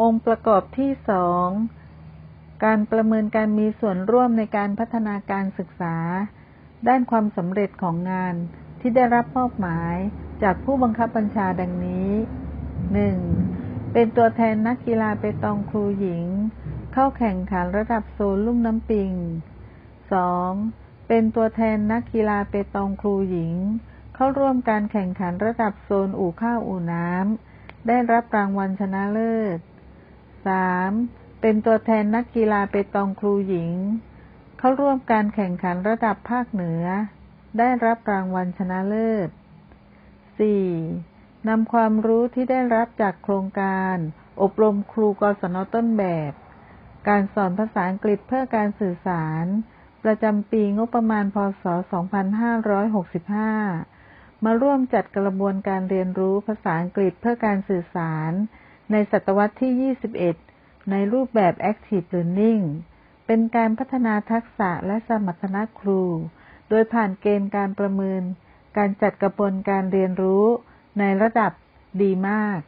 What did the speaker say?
องค์ประกอบที่สองการประเมินการมีส่วนร่วมในการพัฒนาการศึกษา ด้านความสำเร็จของงานที่ได้รับมอบหมายจากผู้บังคับบัญชาดังนี้ 1. เป็นตัวแทนนักกีฬาเปตองครูหญิง เข้าแข่งขันระดับโซนลุ่มน้ำปิง 2. เป็นตัวแทนนักกีฬาเปตองครูหญิง เข้าร่วมการแข่งขันระดับโซนอู่ข้าวอู่น้ำได้รับรางวัลชนะเลิศ 3. เป็นตัวแทนนักกีฬาเปตองครูหญิง เข้าร่วมการแข่งขันระดับภาคเหนือ ได้รับรางวัลชนะเลิศ 4. นำความรู้ที่ได้รับจากโครงการ อบรมครูกศนต้นแบบ การสอนภาษาอังกฤษเพื่อการสื่อสาร ประจำปีงบประมาณพศ 2565 มาร่วมจัดกระบวนการเรียนรู้ภาษาอังกฤษเพื่อการสื่อสาร ในศตวรรษที่ 21 ในรูปแบบ Active Learning เป็นการพัฒนาทักษะและสมรรถนะครู โดยผ่านเกณฑ์การประเมิน การจัดกระบวนการเรียนรู้ในระดับดีมาก